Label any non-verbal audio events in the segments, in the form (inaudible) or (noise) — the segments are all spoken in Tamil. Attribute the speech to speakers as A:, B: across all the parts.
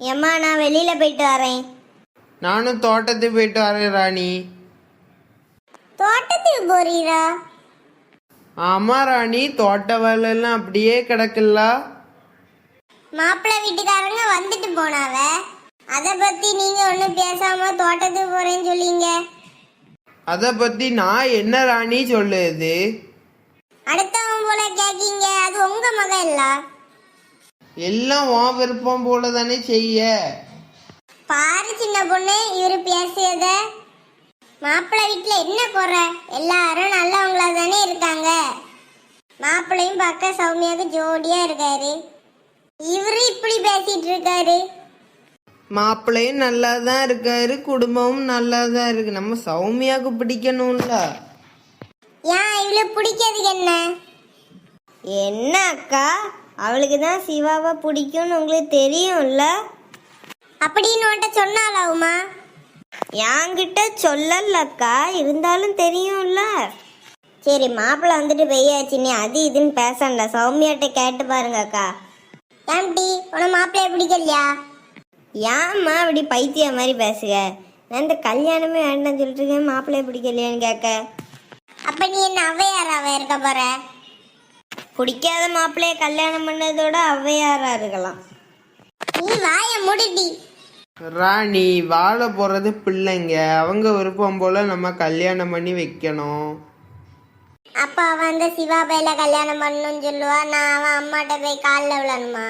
A: ஏம்மா நான் வெளியில போயிட்டு வரேன்.
B: நானும் தோட்டத்துக்கு போயிட்டு வரேன் ராணி.
A: தோட்டத்துக்கு போறீரா?
B: ஆமா ராணி. தோட்ட வேலையெல்லாம் அப்படியே கிடக்குல்ல.
A: மாப்பிள்ளை வீட்டுக்காரங்க வந்துட்டு போனாவ? அத பத்தி நீங்க ஒண்ணும் பேசாம தோட்டத்துக்கு போறேன்னு சொல்லீங்க.
B: அதை பத்தி நான் என்ன ராணி சொல்லுது?
A: அடுத்தவன் போல கேக்கீங்க. அது உங்க மகன் இல்ல.
B: எல்லாம் உன் விருப்பம் போல தானே செய்ய.
A: பாரு சின்ன பொண்ணு இவரு பேசியத. மாப்பிள்ளை வீட்டுல என்ன குறை? எல்லாரும் நல்லவங்களா தானே இருக்காங்க. மாப்பிள்ளையும் பார்க்க சௌமியாவுக்கு ஜோடியா இருக்காரு. இவரு இப்படி பேசிட்டு இருக்காரு.
B: மாப்பிள்ளையும் நல்லா தான் இருக்காரு குடும்பமும் நல்லா தான் இருக்கு. நம்ம சௌமியாவுக்கு பிடிக்கணும்ல.
A: ஏன் இவ்வளவு பிடிக்கிறதுக்கு என்ன? என்ன அக்கா அவளுக்கு தான் சிவாவை பிடிக்கும்னு உங்களுக்கு தெரியும்ல? அப்படின்னு உன்ட்ட சொன்னாலாவுமா என்கிட்ட சொல்லலக்கா இருந்தாலும் தெரியும்ல. சரி மாப்பிள்ளை வந்துட்டு பெய்யாச்சு நீ அது இதுன்னு பேசல சௌமியாட்ட கேட்டு பாருங்க அக்கா ஏன்டி உன மாப்பிள்ளைய பிடிக்கலையா? ஏம்மா அப்படி பைத்திய மாதிரி பேசுக? நான் இந்த கல்யாணமே வேண்டாம்னு சொல்லிட்டு இருக்கேன் மாப்பிள்ளைய பிடிக்கலையான்னு கேட்க. அப்ப நீ என்ன அவையாராவ இருக்க போற? பிடிக்காத மாப்பிள்ளைய கல்யாணம் பண்ணதோட அவையாரா இருக்கலாம். நீ வாய முடிடி.
B: ராணி வாழ போறது பிள்ளைங்க. அவங்க விருப்பம் போல நம்ம கல்யாணம் பண்ணி வைக்கணும்.
A: அப்ப அவன் அந்த சிவா பையில கல்யாணம் பண்ணணும்னு சொல்லுவா? நான் அவன் அம்மாட்ட போய் காலில் விழணுமா?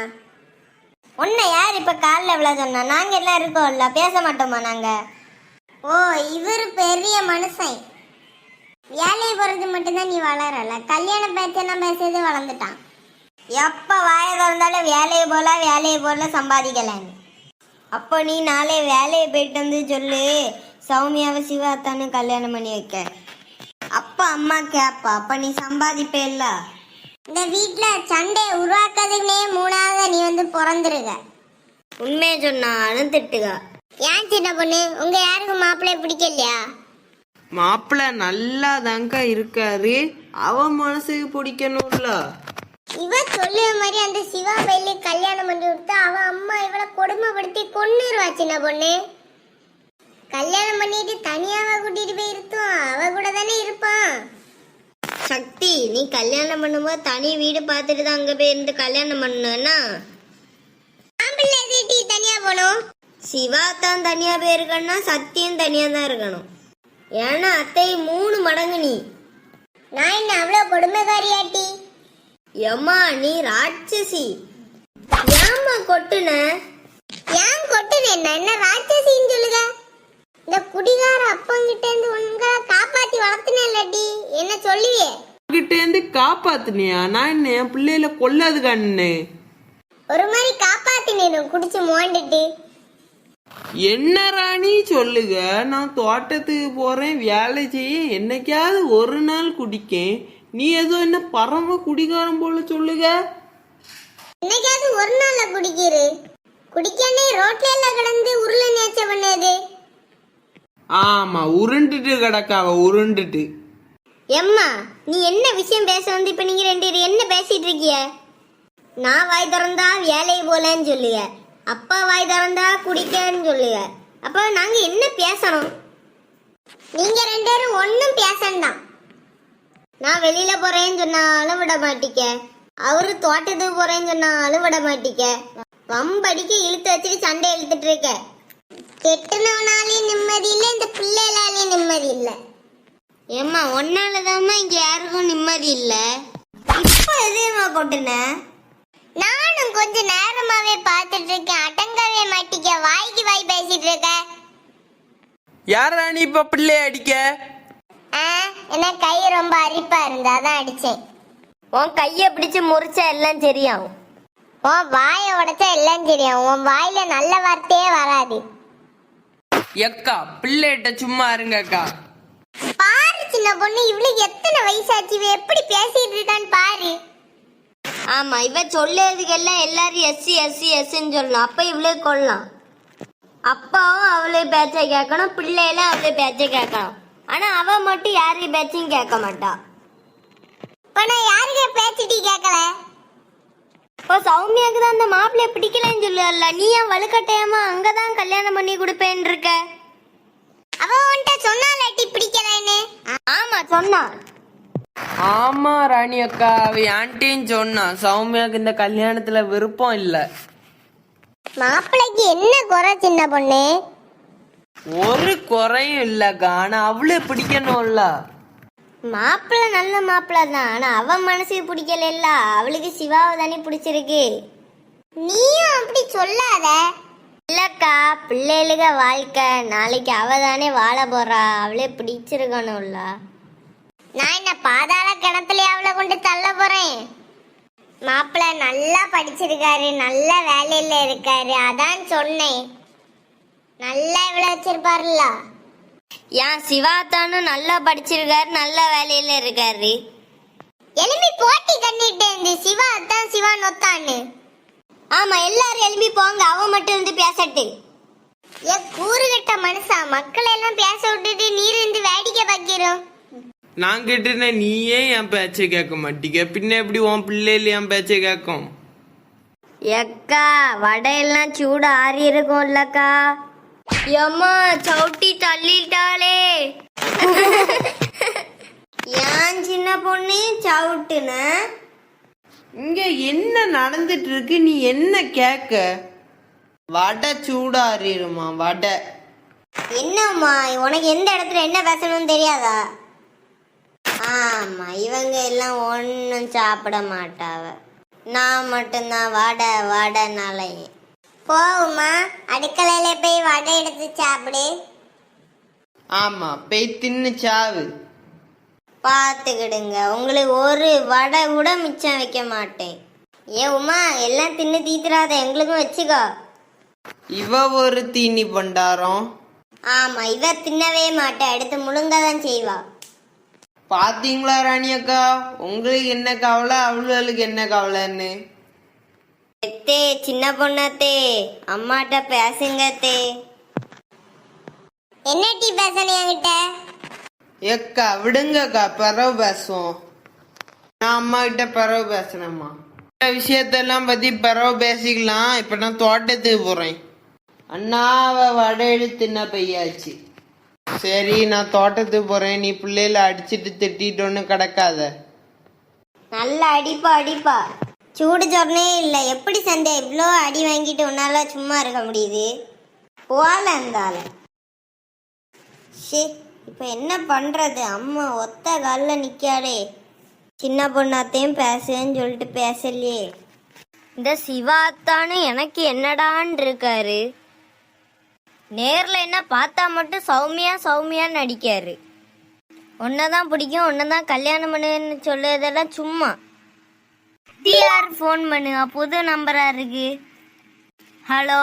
A: உன்னை யார் இப்ப காலில் விழ சொன்னா? நாங்க எல்லாம் இருக்கோம்ல பேச மாட்டோமா நாங்க? ஓ இவர் பெரிய மனுஷன். வேலையை போறது மட்டும்தான் நீ வளரல. கல்யாணம் பேச்செல்லாம் பேசுறது வளர்ந்துட்டான். எப்ப வாய திறந்தாலும் வேலையை போல வேலையை போல சம்பாதிக்கலன்னு அப்போ நீ நாளை வேலையை போயிட்டு வந்து சொல்லு சௌமியாவை சிவாத்தானு கல்யாணம் பண்ணி வைக்க. அப்பா அம்மா கேப்பா அப்ப நீ சம்பாதிப்பே இல்லை. இந்த வீட்ல சண்டையை உருவாக்குறதுக்குனே மூணாவது நீ வந்து பிறந்துருக உண்மையை சொன்னாலும் திட்டுக. ஏன் சின்ன பொண்ணு? உங்க யாருக்கும் மாப்பிள்ளைய பிடிக்கலையா?
B: மாப்பிள்ளை நல்லா தாங்க இருக்காரு. அவன் மனசுக்கு பிடிக்கணும்ல.
A: இவ சொல்லுற மாதிரி அந்த சிவா பையில கல்யாணம் பண்ணி விட்டு அவ அம்மா இவளை கொடுமைப்படுத்தி கொன்னுருவா சின்ன பொண்ணு. கல்யாணம் பண்ணிட்டு தனியாவ கூட்டிட்டு போய் இருத்தோம். அவ கூட தானே இருப்பான். சக்தி நீ கல்யாணம் பண்ணும்போது தனி வீடு பார்த்துட்டு தான் அங்க போய் இருந்து கல்யாணம் எதுக்கு தனியா போகணும்? சிவா தான் தனியா போயிருக்கணும்னா சத்தியம் தனியா தான் இருக்கணும். ஏன்னா அத்தை மூணு மடங்கு நீ. நான் என்ன அவ்வளவு கொடுமைக்காரியாட்டி? எம்மா நீ ராட்சசி. ஏம்மா கொட்டுன? ஏன் கொட்டுன என்ன? என்ன ராட்சசின்னு சொல்லுங்க. இந்த குடிகார அப்பங்கிட்ட இருந்து உங்களை காப்பாத்தி வளர்த்துனேன் இல்லாட்டி. என்ன சொல்லுவியே?
B: இருந்து காப்பாத்துனியா? நான் என்ன என் பிள்ளையில கொல்லாது கண்ணு
A: ஒரு மாதிரி காப்பாத்தினேன் குடிச்சு மோண்டுட்டு
B: என்ன ராணி சொல்லுக? நான் தோட்டத்துக்கு போறேன் வேலை செய்ய என்னைக்காவது ஒரு நாள் குடிக்கேன். நீ ஏதோ என்ன பரம குடிகாரம் போல சொல்லுக?
A: என்னைக்காவது ஒரு நாள்ல குடிக்கிறு. குடிக்கானே ரோட்ல எல்லாம் கிடந்து உருளை நேச்ச பண்ணது.
B: ஆமா உருண்டுட்டு கிடக்காவ உருண்டுட்டு.
A: எம்மா நீ என்ன விஷயம் பேச வந்து இப்ப நீங்க ரெண்டு பேரும் என்ன பேசிட்டு இருக்கிய நான் வாய் திறந்தா வேலையை போலன்னு சொல்லுங்க. அப்பா வாய் திறந்தா குடிக்கன்னு சொல்லுங்க. அப்ப நாங்க என்ன பேசணும்? நீங்க ரெண்டு பேரும் ஒன்னும் பேசண்டாம் நான் வெளியில போறேன்னு சொன்னாலும் விட மாட்டிக்க அவரு தோட்டத்துக்கு போறேன்னு சொன்னாலும் விட மாட்டிக்க வம்படிக்க இழுத்து வச்சுட்டு சண்டை இழுத்துட்டு இருக்க. கெட்டுனவனாலையும் நிம்மதி இல்லை இந்த பிள்ளைகளாலையும் நிம்மதி இல்லை. ஏம்மா ஒன்னாலதாம்மா இங்க யாருக்கும் நிம்மதி இல்ல. இப்ப எதுமா கொட்டுன? நானும் கொஞ்ச நேரமாவே பார்த்துட்டு இருக்கேன். அடங்கவே மாட்டிக்க. வாய்க்கு வாய் பேசிட்டு இருக்க.
B: யார் ராணி இப்ப பிள்ளை அடிக்க?
A: ஆ, என்ன கை ரொம்ப அரிப்பா இருந்தா தான் அடிச்சேன். உன் கைய பிடிச்சு முறிச்சா எல்லாம் தெரியும் உன் வாயை உடைச்சா எல்லாம் தெரியும் உன் வாயில நல்ல வார்த்தையே வராது.
B: எக்கா பிள்ளைகிட்ட சும்மா இருங்கக்கா.
A: சின்ன பொண்ணு இவளுக்கு எத்தனை வயசாச்சு? இவ எப்படி பேசிட்டு இருக்கான்னு பாரு. ஆமா இவ சொல்லதுக்கெல்லாம் எல்லாரும் எஸ்சி எஸ்சி எஸ்ன்னு சொல்லணும். அப்ப இவளே கொள்ளலாம். அப்பாவும் அவளே பேச்ச கேட்கணும் பிள்ளைகளும் அவளே பேச்ச கேட்கணும்.
C: ஆனா அவ மட்டும் யாரு பேச்சையும் கேட்க மாட்டா.
A: நான் யாருக்கே பேசிட்டு கேட்கல?
C: இப்போ சௌமியாக்கு தான் அந்த மாப்பிள்ளைய பிடிக்கலன்னு சொல்லுவல்ல நீ ஏன் வலுக்கட்டாயமா அங்கதான் கல்யாணம் பண்ணி கொடுப்பேன்னு இருக்க?
A: அவ உன்கிட்ட சொன்னாலாட்டி பிடிக்கலன்னு?
C: ஆமா சொன்னான்
B: ஆமா ராணி அக்கா. அவ ஆன்ட்டியும் சொன்னா. சௌமியாக்கு இந்த கல்யாணத்துல விருப்பம் இல்ல.
A: மாப்பிள்ளைக்கு என்ன குறை சின்ன பொண்ணு?
B: ஒரு குறையும் இல்லக்கா ஆனா அவளே பிடிக்கணும்ல.
C: மாப்பிள்ளை நல்ல மாப்பிள்ளை தான். ஆனா அவ மனசுக்கு பிடிக்கல அவளுக்கு சிவாவை தானே பிடிச்சிருக்கு.
A: நீயும் அப்படி சொல்லாத.
C: இல்லக்கா பிள்ளைகளுக வாழ்க்கை. நாளைக்கு அவ தானே வாழ போறா. அவளே பிடிச்சிருக்கணும்ல.
A: நான் என்ன பாதாள கிணத்துல அவளை கொண்டு தள்ள போறேன்? மாப்பிள்ளை நல்லா படிச்சிருக்காரு. நல்ல வேலையில இருக்காரு. அதான் சொன்னேன். நல்லா இவ்வளவு வச்சிருப்பாருல்ல.
C: ஏன் சிவா தானும் நல்லா படிச்சிருக்காரு நல்ல வேலையில இருக்காரு?
A: எலும்பி போட்டி கண்டிட்டு இருந்து சிவா அதான் சிவா நொத்தான்னு
C: ஆமா எல்லாரும் எழுப்பி போங்க அவன் மட்டும் இருந்து பேசட்டு.
A: ஏ கூறுகட்ட மனுஷா? மக்களை எல்லாம் பேச விட்டுட்டு நீர் இருந்து வேடிக்கை பார்க்கிறோம்.
B: நான் கேட்டுனேன் நீயே என் பேச்சை கேட்க மாட்டீங்க. பின்ன எப்படி உன் பிள்ளைகள் என் பேச்சை கேட்கும்?
C: எக்கா வடையெல்லாம் சூடு ஆறி இருக்கும் இல்லக்கா எம்மா சவுட்டி தள்ளிட்டாளே. ஏன் சின்ன பொண்ணு சவுட்டுன?
B: இங்க என்ன நடந்துட்டு இருக்கு? நீ என்ன கேட்க? வடை சூடாறிடுமா வடை.
C: என்னம்மா உனக்கு எந்த இடத்துல என்ன பேசணும்னு தெரியாதா? ஆமா இவங்க எல்லாம் ஒன்றும் சாப்பிட மாட்டாவ. நான் மட்டும்தான் வடை வடைனாலையே
A: போவுமா அடுக்கலையில போய் வடை எடுத்து சாப்பிடு.
B: ஆமா போய் தின்னு சாவு.
C: பார்த்துக்கிடுங்க உங்களுக்கு ஒரு வடை கூட மிச்சம் வைக்க மாட்டேன். ஏன் உமா எல்லாம் தின்னு தீத்துறாத எங்களுக்கும் வச்சுக்கோ.
B: இவ ஒரு தீனி பண்டாரம்.
C: ஆமா இவ தின்னவே மாட்டேன் எடுத்து முழுங்க தான் செய்வா.
B: பாத்தீங்களா ராணி அக்கா? உங்களுக்கு என்ன கவலை? அவளுக்கு என்ன கவலைன்னு?
C: தே சின்ன பொண்ணத்தே. அம்மாட்ட பேசுங்க தே
A: என்ன டீ பேசணும் என்கிட்ட?
B: ஏக்கா விடுங்கக்கா பிறவு பேசுவோம். நான் அம்மா கிட்ட பிறவு பேசுறேம்மா இந்த விஷயத்தெல்லாம் பத்தி பிறவு பேசிக்கலாம். இப்ப நான் தோட்டத்துக்கு போறேன். அண்ணாவை வடையெடு தின்ன பையாச்சு. சரி நான் தோட்டத்துக்கு போறேன். நீ பிள்ளைல அடிச்சிட்டு திட்டிட்டோன்னு கிடக்காத.
C: நல்லா அடிப்பா அடிப்பா. சூடு சொன்னே இல்லை. எப்படி சண்டை இவ்வளோ அடி வாங்கிட்டு உன்னால சும்மா இருக்க முடியுது? போல இருந்தால ஷே இப்போ என்ன பண்றது? அம்மா ஒத்த காலில் நிற்காளே சின்ன பொண்ணாத்தையும் பேசுன்னு சொல்லிட்டு பேசலையே. இந்த சிவாத்தானு எனக்கு என்னடான் இருக்காரு. நேரில் என்ன பார்த்தா மட்டும் சௌமியா சௌமியான்னு நடிக்காரு. தான் பிடிக்கும் தான் கல்யாணம் பண்ணுவேன்னு சொல்லுறதெல்லாம் சும்மா. டிஆர் ஃபோன் பண்ணுங்க புது நம்பரா இருக்கு. ஹலோ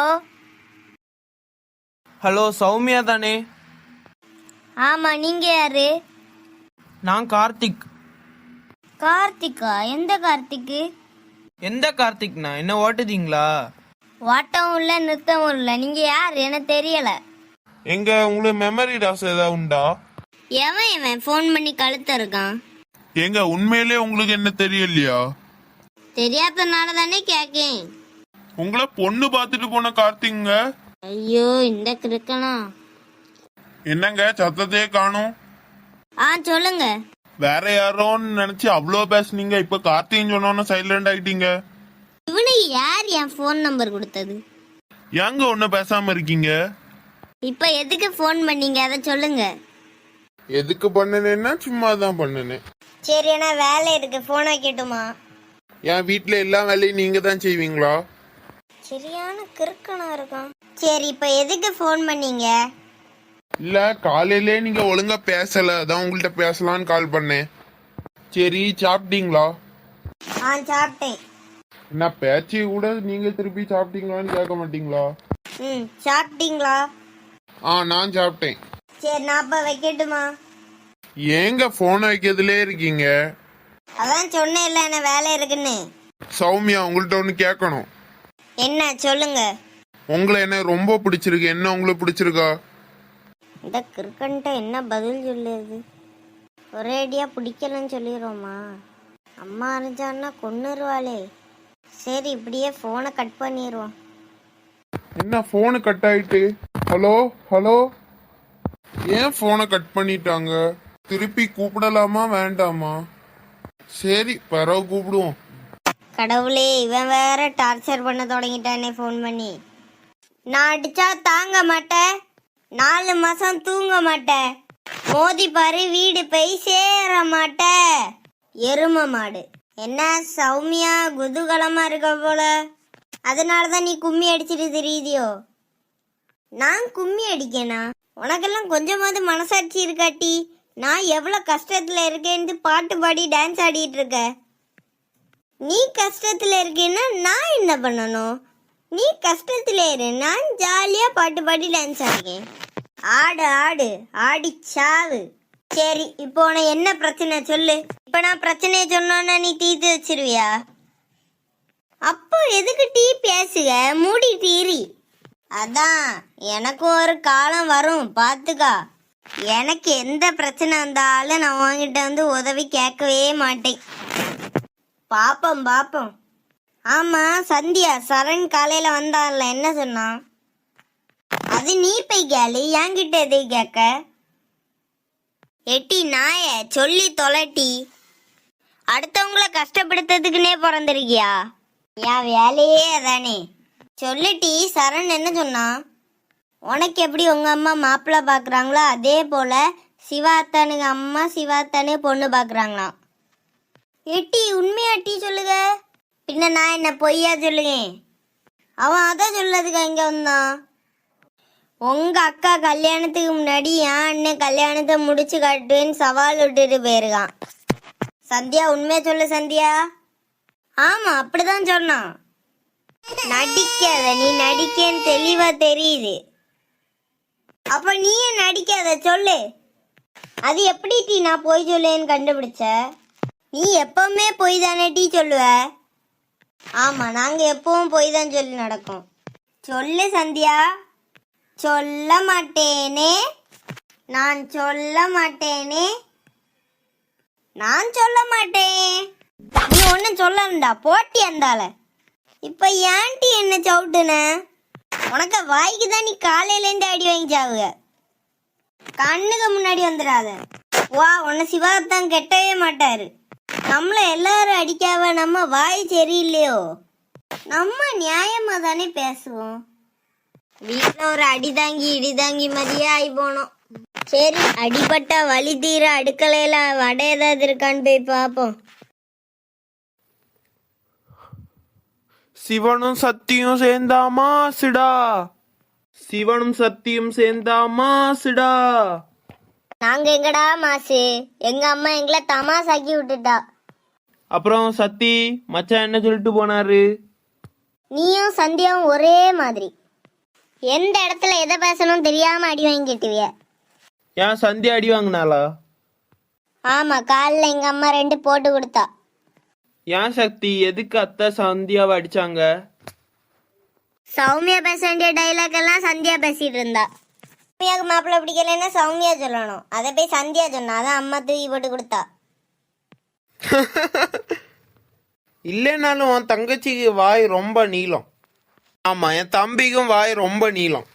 B: ஹலோ சௌமியா தானே?
C: ஆமா நீங்க யாரு?
B: நான் கார்த்திக்.
C: கார்த்திகா எந்த கார்த்திக்கு?
B: எந்த கார்த்திக்ண்ணா என்ன ஓட்டுதீங்களா?
C: வாட்டமும் இல்ல நிறுத்தமும் இல்ல. நீங்க யார்? எனக்கு தெரியல.
D: எங்க உங்களுக்கு மெமரி லாஸ் ஏதாவது உண்டா?
C: எவன் இவன்? ஃபோன் பண்ணி கழுத்த இருக்கான்.
D: எங்க உண்மையிலே உங்களுக்கு என்ன தெரியலையா?
C: தெரியாதனால தானே கேக்கேன்.
D: உங்களை பொண்ணு பார்த்துட்டு போன கார்த்திங்க.
C: ஐயோ இந்த கிறுக்கனா?
D: என்னங்க சத்தத்தையே காணும்.
C: ஆ சொல்லுங்க.
D: வேற யாரோன்னு நினைச்சு அவ்வளோ பேசுனீங்க. இப்ப கார்த்தின்னு சொன்னோன்னு சைலண்ட் ஆயிட்டீங்க.
C: இவனுக்கு யார் என் ஃபோன் நம்பர் கொடுத்தது?
D: ஏங்க ஒன்னும் பேசாம இருக்கீங்க?
C: இப்போ எதுக்கு ஃபோன் பண்ணீங்க? அதை சொல்லுங்க.
D: எதுக்கு பண்ணுனேன்னா சும்மா தான் பண்ணுனேன்.
C: சரி என்ன வேலை இருக்கு. ஃபோன் வைக்கட்டுமா?
D: என் வீட்ல எல்லா வேலையும் நீங்க தான் செய்வீங்களா?
C: சரியான கிறுக்கனா இருக்கான். சரி இப்போ எதுக்கு ஃபோன் பண்ணீங்க?
D: இல்ல காலையிலே நீங்க ஒழுங்கா பேசல. அதான் உங்கள்ட்ட பேசலாம்னு கால் பண்ணேன். சரி சாப்பிட்டீங்களா?
C: ஆ சாப்பிட்டேன்.
D: என்ன பேச்சு கூட நீங்க திருப்பி சாப்பிட்டீங்களான்னு கேட்க மாட்டீங்களா?
C: ம் சாப்பிட்டீங்களா?
D: ஆ நான் சாப்பிட்டேன்.
C: சரி நான் அப்போ வைக்கட்டுமா?
D: ஏங்க போன் வைக்கிறதுலே இருக்கீங்க?
C: அதான் சொன்னேன்ல என்ன வேலை இருக்குன்னு.
D: சௌமியா உங்கள்ட்ட ஒன்று கேட்கணும்.
C: என்ன சொல்லுங்க.
D: உங்களை என்ன ரொம்ப பிடிச்சிருக்கு? என்ன உங்களுக்கு பிடிச்சிருக்கா?
C: இந்த கிறுக்கன்ட்ட என்ன பதில் சொல்லுது ஒரேடியாக பிடிக்கலன்னு சொல்லிடுவோமா அம்மா அறிஞ்சான்னா கொன்னுருவாளே. சரி இப்படியே ஃபோனை கட் பண்ணிடுவோம்
D: என்ன போனு கட் ஆயிட்டு? ஹலோ ஹலோ ஏன் போனை கட் பண்ணிட்டாங்க? திருப்பி கூப்பிடலாமா வேண்டாமா? சரி பிறகு கூப்பிடுவோம்.
C: கடவுளே இவன் வேற டார்ச்சர் பண்ண தொடங்கிட்டானே ஃபோன் பண்ணி. நான் அடிச்சா தாங்க மாட்டேன். நாலு மாசம் தூங்க மாட்டேன். மோதி பாரு வீடு போய் சேர மாட்டேன். எரும மாடு. என்ன சௌமியா குதூகலமா இருக்க போல? அதனால தான் நீ கும்மி அடிச்சிட்டு தெரியுதியோ? நான் கும்மி அடிக்கேனா? உனக்கெல்லாம் கொஞ்சமாவது மனசாட்சி இருக்காட்டி நான் எவ்வளவு கஷ்டத்துல இருக்கேன்னு பாட்டு பாடி டான்ஸ் ஆடிட்டு இருக்க? நீ கஷ்டத்துல இருக்கேன்னா நான் என்ன பண்ணணும்? நீ கஷ்டத்துல இரு நான் ஜாலியா பாட்டு பாடி டான்ஸ் ஆடுறேன் ஆடு ஆடு ஆடி சாவு. சரி இப்போ உன என்ன பிரச்சனை சொல்லு. இப்போ நான் பிரச்சனையை சொன்னோன்னா நீ தீர்த்து வச்சிருவியா? அப்போ எதுக்கு டீ பேசுக? மூடி டீரி அதான் எனக்கும் ஒரு காலம் வரும் பாத்துக்கா. எனக்கு எந்த பிரச்சனை வந்தாலும் நான் உன்கிட்ட வந்து உதவி கேட்கவே மாட்டேன். பாப்போம் பாப்போம். ஆமா சந்தியா சரண் காலையில வந்தான்ல என்ன சொன்னான்? அது நீ போய் கேளு என்கிட்ட எதை கேட்க? எட்டி நாய சொல்லி தொலைட்டி. அடுத்தவங்கள கஷ்டப்படுத்துறதுக்குன்னே பிறந்திருக்கியா? என் வேலையே அதானே. சொல்லுட்டி சரண் என்ன சொன்னான்? உனக்கு எப்படி உங்க அம்மா மாப்பிள்ளை பார்க்குறாங்களோ அதே போல சிவாத்தானுக்கு அம்மா சிவாத்தானே பொண்ணு பார்க்குறாங்களாம் எட்டி உண்மையா டீ சொல்லுங்க பின்ன நான் என்ன பொய்யா சொல்லுங்க அவன் அதான் சொல்லதுக்கு இங்க வந்தான். உங்க அக்கா கல்யாணத்துக்கு முன்னாடி என் அண்ணன் கல்யாணத்தை முடிச்சு காட்டுன்னு சவால் விட்டுட்டு போயிருக்கான். சந்தியா உண்மையா சொல்லு சந்தியா. ஆமா அப்படிதான் சொன்னான். நடிக்காத நீ நடிக்கன்னு தெளிவா தெரியுது. அப்ப நீயே நடிக்காத சொல்லு. அது எப்படி டீ நான் போய் சொல்லேன்னு கண்டுபிடிச்ச? நீ எப்பவுமே பொய் தானே டீ சொல்லுவ? ஆமா நாங்க எப்பவும் பொய் தான் சொல்லி நடக்கும். சொல்லு சந்தியா. சொல்ல மாட்டேனே நான் சொல்ல மாட்டேனே நான் சொல்ல மாட்டேன் நீ ஒன்னும் சொல்லண்டா போட்டி அந்தால இப்ப ஏன்டி என்ன சவுட்டுன? உனக்கு வாய்க்கு தான் நீ காலையில இருந்து அடி வாங்கிச்சாவுக. கண்ணுக்கு முன்னாடி வந்துடாத. வா உன்னை சிவாத்தான் கெட்டவே மாட்டாரு. நம்மள எல்லாரும் அடிக்காவ நம்ம வாய் சரியில்லையோ? நம்ம நியாயமா தானே பேசுவோம். வீட்டில் ஒரு அடிதாங்கி இடிதாங்கி மாதிரியே ஆகி போனோம். சரி அடிபட்டா வலி தீர அடுக்கலையில வடை ஏதாவது இருக்கான்னு போய் பார்ப்போம்.
B: சிவனும் சத்தியும் சேர்ந்தாமா சிடா? சிவனும் சத்தியும் சேர்ந்தாமா சிடா?
C: நாங்க எங்கடா மாசு? எங்க அம்மா எங்களை தமாசாக்கி விட்டுட்டா.
B: அப்புறம் சத்தி மச்சான் என்ன சொல்லிட்டு போனாரு?
C: நீயும் சந்தியாவும் ஒரே மாதிரி. எந்த இடத்துல எதை பேசணும் தெரியாம அடி வாங்கிட்டுவிய
B: ஏன் சந்தியா அடி வாங்கினாளா?
C: ஆமா காலில் எங்க அம்மா ரெண்டு போட்டு கொடுத்தா.
B: ஏன் சக்தி எதுக்கு அத்தை சந்தியாவை அடிச்சாங்க?
C: சௌமியா பேச வேண்டிய டைலாக் எல்லாம் சந்தியா பேசிட்டு இருந்தா. சௌமியாவுக்கு மாப்பிள்ளை பிடிக்கலன்னா சௌமியா சொல்லணும். அதை போய் சந்தியா சொன்னா அதான் அம்மா தூக்கி போட்டு கொடுத்தா. (laughs)
B: இல்லைனாலும் உன் தங்கச்சிக்கு வாய் ரொம்ப நீளம். ஆமா என் தம்பிக்கும் வாய் ரொம்ப நீளம்.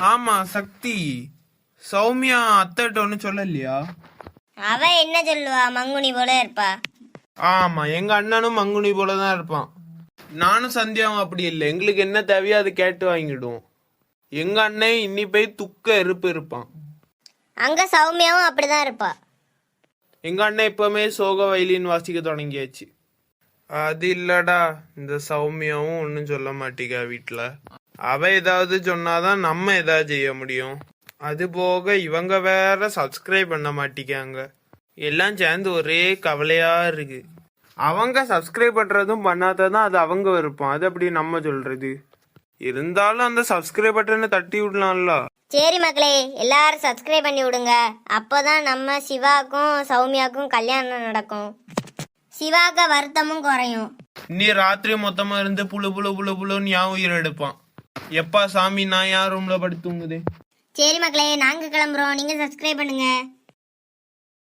B: ஆமா சக்தி. சௌமியா அத்தைட்ட ஒன்றும் சொல்லலையா?
C: அவ என்ன சொல்லுவா? மங்குனி போல இருப்பா.
B: ஆமா எங்க அண்ணனும் மங்குனி போல தான் இருப்பான். நானும் சந்தியாவும் அப்படி இல்லை. எங்களுக்கு என்ன தேவையோ அது கேட்டு வாங்கிடுவோம். எங்க அண்ணன் இன்னி போய் துக்க இருப்பு இருப்பான்.
C: அங்க சௌமியாவும் அப்படிதான் இருப்பா.
B: எங்க அண்ணன் எப்பவுமே சோக வயலின் வாசிக்க தொடங்கியாச்சு. அது இல்லடா இந்த சௌமியாவும் ஒன்றும் சொல்ல மாட்டேங்க வீட்டில் அவ ஏதாவது சொன்னாதான் நம்ம ஏதாவது செய்ய முடியும். அது போக இவங்க வேற சப்ஸ்கிரைப் பண்ண மாட்டிக்காங்க. எல்லாம் சேர்ந்து ஒரே கவலையா இருக்கு. அவங்க சப்ஸ்கிரைப் பண்றதும் பண்ணாததான் அது அவங்க விருப்பம். அது அப்படி நம்ம சொல்றது? இருந்தாலும் அந்த சப்ஸ்கிரைப் பட்டனை தட்டி விடலாம்ல.
C: சரி மக்களே எல்லாரும் சப்ஸ்கிரைப் பண்ணி விடுங்க. அப்போதான் நம்ம சிவாக்கும் சௌமியாக்கும் கல்யாணம் நடக்கும். சிவாக்க வருத்தமும் குறையும்.
B: நீ ராத்திரி மொத்தமா இருந்து புழு புழு புழு புழுன்னு ஞாபகம் உயிர் எடுப்பான். எப்பா சாமி நான் யார் ரூம்ல படுத்து தூங்குது?
C: சரி மக்களே நாங்க கிளம்புறோம். நீங்க சப்ஸ்கிரைப் பண்ணுங்க.